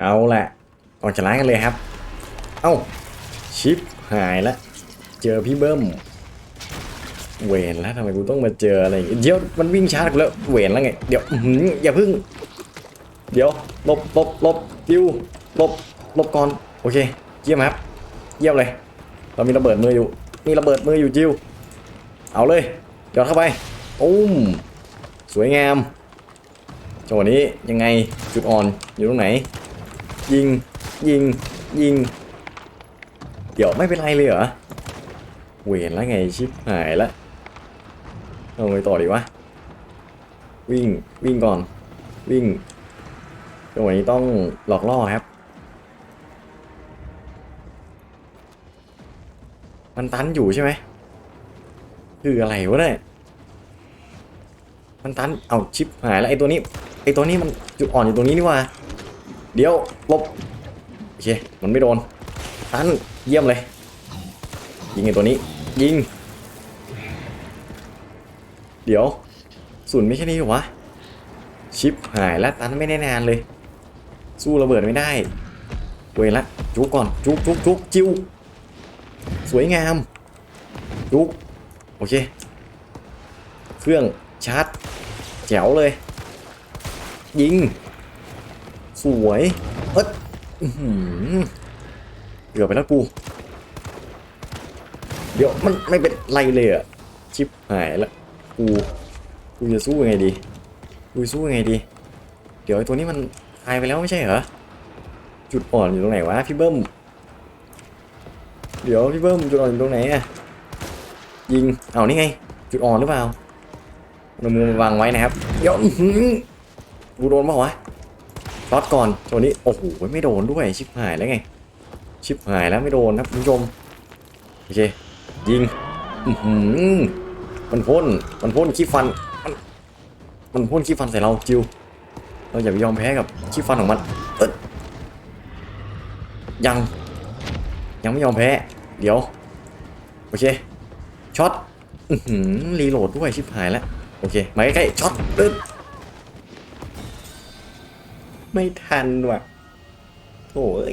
เอาแหละก่อนจะล้างกันเลยครับ เอ้า ชิปหายละ เจอพี่เบิ้ม เวนแล้วทำไมกูต้องมาเจออะไรอย่างงี้เดี๋ยวมันวิ่งช้ากูแล้ว เวนแล้วไง เดี๋ยวอย่าพึ่ง เดี๋ยวลบลบลบดิวลบลบก่อน โอเค เยี่ยมครับ เยี่ยมเลย เรามีระเบิดมืออยู่มีระเบิดมืออยู่จิว เอาเลยเดี๋ยวเข้าไปอุ้ม สวยงามจังหวะนี้ยังไงจุดอ่อนอยู่ตรงไหน ยิง ยิง ยิง เดี๋ยวไม่เป็นไรเลยเหรอ เวรแล้วไงชิปหายล้วเอาไงต่อดีวะ วิ่ง วิ่งก่อน วิ่งจังหวะนี้ต้องหลอกล่อครับ มันตันอยู่ใช่ไหม คืออะไรวะเนี่ย มันตัน เอาชิปหายแล้วไอ้ตัวนี้ ไอ้ตัวนี้มันจุดอ่อนอยู่ตรงนี้นี่ว่า เดี๋ยวลบโอเคมันไม่โดนตันเยี่ยมเลย ยิงไอ้ตัวนี้ ยิง เดี๋ยวศูนย์ไม่ใช่นี่หรอวะ ชิปหายแล้วตันไม่แน่นานเลย สู้ระเบิดไม่ได้ เวละจุกก่อนจุกจุกจุกจิ้วสวยงามจุกโอเค เครื่องชาร์จแจ๋วเลย ยิง สวยเอ๊ะอื้อหือเกือบไปแล้วกู เดี๋ยวมันไม่เป็นไรเลยอะชิปหายละกูกูจะสู้ยังไงดีกูสู้ยังไงดี เดี๋ยวไอ้ตัวนี้มันตายไปแล้วไม่ใช่เหรอจุดอ่อนอยู่ตรงไหนวะพี่เบิ้มเดี๋ยวพี่เบิ้มจุดอ่อนอยู่ตรงไหนอะยิงเอานี่ไง จุดอ่อนหรือเปล่าเอามือมวางไว้นะครับเดี๋ยวอื้อหือกูโดนเปล่าวะ ช็อตก่อนตัวนี้โอ้โหไม่โดนด้วยชิบหายแล้วไง ชิบหายแล้วไม่โดนครับคุณผู้ชมโอเคยิงอื้อหือมันพ่นมันพ่นขี้ฟันมันมันพ่นขี้ฟันใส่เราจิวเราอย่าไปยอมแพ้กับขี้ฟันของมันเอยยัง ยังไม่ยอมแพ้ เดี๋ยวโอเคช็อตอื้อหือรีโหลดด้วยชิบหายแล้วโอเคมาใกล้ๆช็อตตึ๊ด ไม่ทันว่ะโอ้ย